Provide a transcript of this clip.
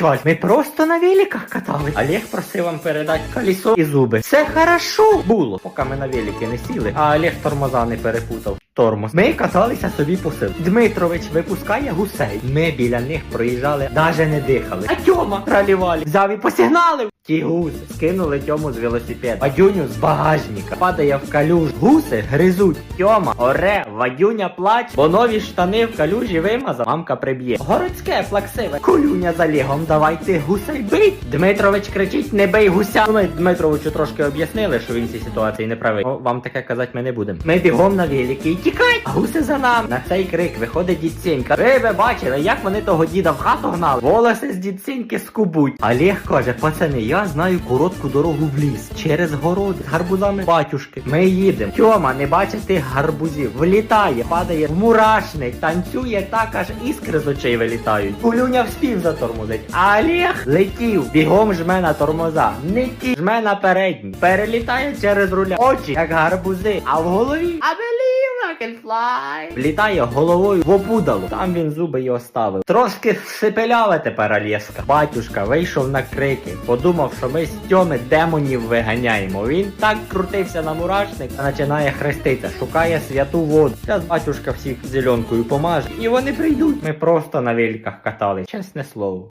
Вась, ми просто на великах катали. Олег просив вам передати колесо і зуби. Все хорошо було, поки ми на велики не сіли, а Олег тормоза не перепутав. Тормоз. Ми каталися собі по селу. Дмитрович випускає гусей. Ми біля них проїжджали, даже не дихали. А Тьома тралівалі. Взяв і. Ті гуси скинули Тьому з велосипеда. Вадюню з багажника. Падає в калюж. Гуси гризуть. Тьома, оре, Вадюня плач, бо нові штани в калюжі вимазав. Мамка приб'є. Городське плаксиве. Колюня за лігом, давайте гусей бить. Дмитрович кричить, не бий гуся. Ну, Ми Дмитровичу трошки об'яснили, що він в цій ситуації не правий. О, вам таке казати ми не будемо. Ми бігом на велики і тікай, а гуси за нами. На цей крик виходить дідсінька. Ви би бачили, як вони того діда в хату гнали. Волоси з дідсіньки скубуть. Олег каже, пацани, я знаю коротку дорогу в ліс. Через городи з гарбузами батюшки. Ми їдемо. Тьома, не бачить тих гарбузів. Влітає, падає в мурашник, танцює так, аж іскри з очей вилітають. Кулюня вспів затормозить. А Олег летів, бігом жме на тормоза. Не ті, жме на передній. Перелітає через руля. Очі, як гарбузи. А в голові I believe can fly. Влітає головою в опудало. Там він зуби й оставив. Трошки шепеляве тепер Олєшка. Батюшка вийшов на крики. Подумав, що ми з Тьоми демонів виганяємо. Він так крутився на мурашник, та починає хреститися, шукає святу воду. Зараз батюшка всіх зеленкою помаже. І вони прийдуть. Ми просто на великах катали, чесне слово.